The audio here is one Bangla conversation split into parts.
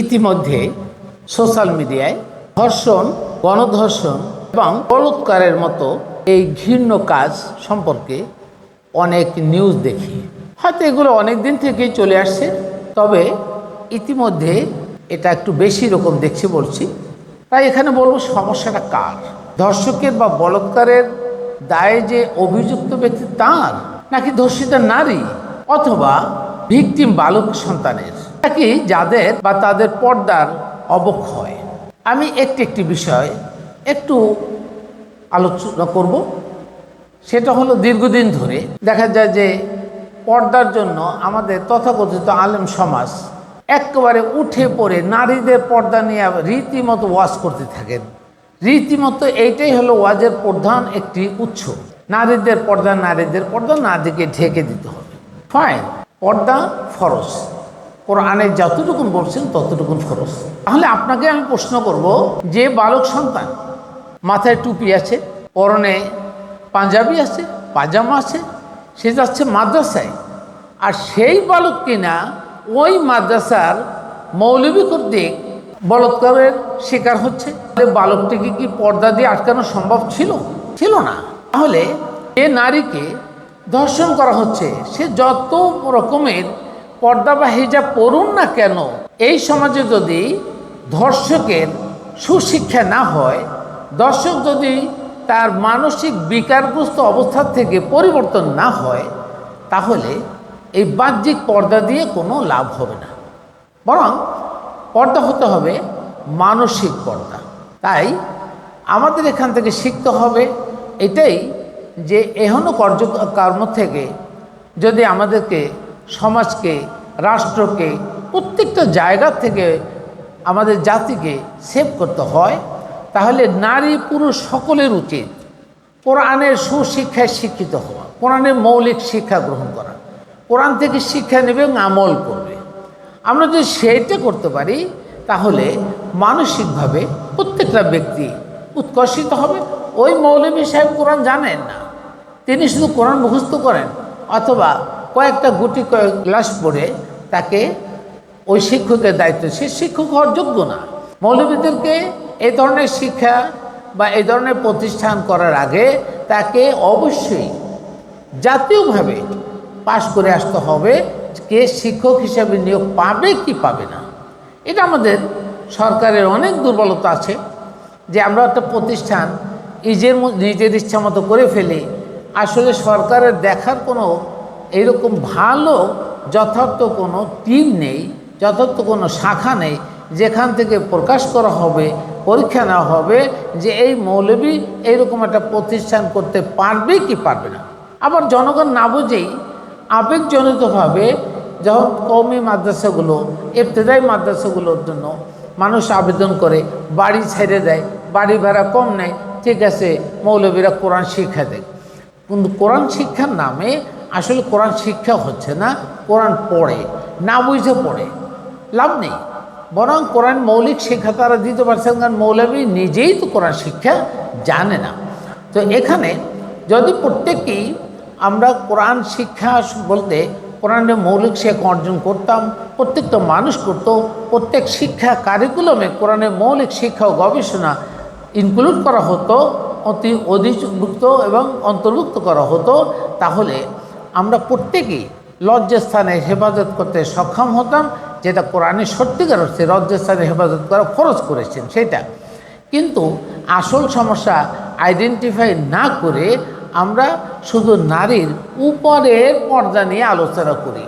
ইতিমধ্যে সোশ্যাল মিডিয়ায় ধর্ষণ, গণধর্ষণ এবং বলৎকারের মতো এই ঘৃণ্য কাজ সম্পর্কে অনেক নিউজ দেখি। হয়তো এগুলো অনেক দিন থেকেই চলে আসছে, তবে ইতিমধ্যে এটা একটু বেশি রকম দেখছি বলছি। তাই এখানে বলব সমস্যাটা কার? ধর্ষকের বা বলৎকারের দায়ে যে অভিযুক্ত ব্যক্তি তার, নাকি ধর্ষিতা নারী, অথবা ভিকটিম বালক সন্তানের? নাকি যাদের বা তাদের পর্দার অবক্ষয়। আমি একটি একটি বিষয় একটু আলোচনা করব। সেটা হলো দীর্ঘদিন ধরে দেখা যায় যে পর্দার জন্য আমাদের তথাকথিত আলেম সমাজ একেবারে উঠে পড়ে নারীদের পর্দা নিয়ে রীতিমতো ওয়াজ করতে থাকেন। রীতিমতো এইটাই হলো ওয়াজের প্রধান একটি উৎস। নারীদের পর্দা নারীদের পর্দা নারীকে ঢেকে দিতে হবে। ফাইন পর্দা ফরজ। কোরআনে যতটুকুন বলছেন ততটুকুন খরচ। তাহলে আপনাকে আমি প্রশ্ন করব, যে বালক সন্তান, মাথায় টুপি আছে, পরনে পাঞ্জাবি আছে পাজামা আছে, সে যাচ্ছে মাদ্রাসায়, আর সেই বালক কিনা ওই মাদ্রাসার মৌলবী কর্তৃক বলৎকারের শিকার হচ্ছে। বালকটিকে কি পর্দা দিয়ে আটকানো সম্ভব ছিল? ছিল না। তাহলে এ নারীকে ধর্ষণ করা হচ্ছে। সে যত রকমের পর্দা বা হিজাব পড়ুন না কেন? এই সমাজে যদি ধর্ষকের সুশিক্ষা না হয়, দর্শক যদি তার মানসিক বিকারগ্রস্ত অবস্থা থেকে পরিবর্তন না হয়, তাহলে এই বাহ্যিক পর্দা দিয়ে কোনো লাভ হবে না। বরং পর্দা হতে হবে মানসিক পর্দা। তাই আমাদের এখান থেকে শিখতে হবে এটাই যে এহন কর্ম থেকে যদি আমাদেরকে সমাজকে, রাষ্ট্রকে, প্রত্যেকটা জায়গা থেকে আমাদের জাতিকে সেভ করতে হয়, তাহলে নারী পুরুষ সকলের উচিত কোরআনের সুশিক্ষায় শিক্ষিত হওয়া, কোরআনের মৌলিক শিক্ষা গ্রহণ করা। কোরআন থেকে শিক্ষা নেবে এবং আমল করবে। আমরা যদি সেইটা করতে পারি, তাহলে মানসিকভাবে প্রত্যেকটা ব্যক্তি উৎকর্ষিত হবে। ওই মৌলভী সাহেব কোরআন জানেন না। তিনি শুধু কোরআন মুখস্থ করেন, অথবা কয়েকটা গুটি কয়েক গ্লাস পড়ে তাকে ওই শিক্ষকের দায়িত্ব, সে শিক্ষক হওয়ার যোগ্য না। মৌলবীদেরকে এই ধরনের শিক্ষা বা এই ধরনের প্রতিষ্ঠান করার আগে তাকে অবশ্যই জাতীয়ভাবে পাশ করে আসতে হবে কে শিক্ষক হিসেবে নিয়োগ পাবে কি পাবে না। এটা আমাদের সরকারের অনেক দুর্বলতা আছে যে আমরা একটা প্রতিষ্ঠান নিজের নিজের ইচ্ছা মতো করে ফেলি, আসলে সরকারের দেখার কোনো এরকম ভালো যথার্থ কোনো টিম নেই, যথার্থ কোনো শাখা নেই, যেখান থেকে প্রকাশ করা হবে, পরীক্ষা নেওয়া হবে যে এই মৌলবী এইরকম একটা প্রতিষ্ঠান করতে পারবে কি পারবে না। আবার জনগণ না বুঝেই আবেগজনিতভাবে যখন কৌমি মাদ্রাসাগুলো, ইবতদায়ী মাদ্রাসাগুলোর জন্য মানুষ আবেদন করে, বাড়ি ছেড়ে দেয়, বাড়ি ভাড়া কম নেয়, ঠিক আছে, মৌলবীরা কোরআন শিক্ষা দেয়। কিন্তু কোরআন শিক্ষার নামে আসলে কোরআন শিক্ষা হচ্ছে না, কোরআন পড়ে, না বুঝে পড়ে, লাভ নেই। বরং কোরআন মৌলিক শিক্ষা তারা দিতে পারছেন, কারণ মৌলবী নিজেই তো কোরআন শিক্ষা জানে না। তো এখানে যদি প্রত্যেকেই আমরা কোরআন শিক্ষা বলতে কোরআনের মৌলিক শিক্ষা অর্জন করতাম, প্রত্যেকটা মানুষ করত, প্রত্যেক শিক্ষা কারিকুলামে কোরআনের মৌলিক শিক্ষা ও গবেষণা ইনক্লুড করা হতো, অতি অধিভুক্ত এবং অন্তর্ভুক্ত করা হতো, তাহলে আমরা প্রত্যেকেই লজ্জাস্থানে হেফাজত করতে সক্ষম হতাম, যেটা কোরআনে সত্যিকার হচ্ছে লজ্জাস্থানে হেফাজত করা খরচ করেছেন, সেটা। কিন্তু আসল সমস্যা আইডেন্টিফাই না করে আমরা শুধু নারীর উপরের পর্দা নিয়ে আলোচনা করি।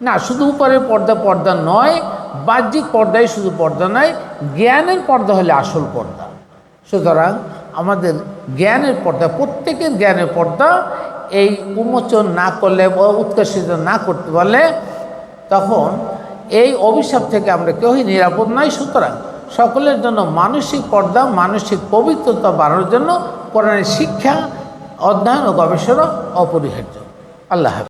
না, শুধু উপরের পর্দা পর্দা নয়, বাহ্যিক পর্দায় শুধু পর্দা নয়, জ্ঞানের পর্দা হলে আসল পর্দা। সুতরাং আমাদের জ্ঞানের পর্দা, প্রত্যেকের জ্ঞানের পর্দা এই উন্মোচন না করলে বা উৎকর্ষিত না করতে পারলে তখন এই অভিশাপ থেকে আমরা কেউই নিরাপদ নয় সুতরাং সকলের জন্য মানসিক পর্দা, মানসিক পবিত্রতা বাড়ানোর জন্য কোরআনের শিক্ষা, অধ্যয়ন ও গবেষণা অপরিহার্য। আল্লাহ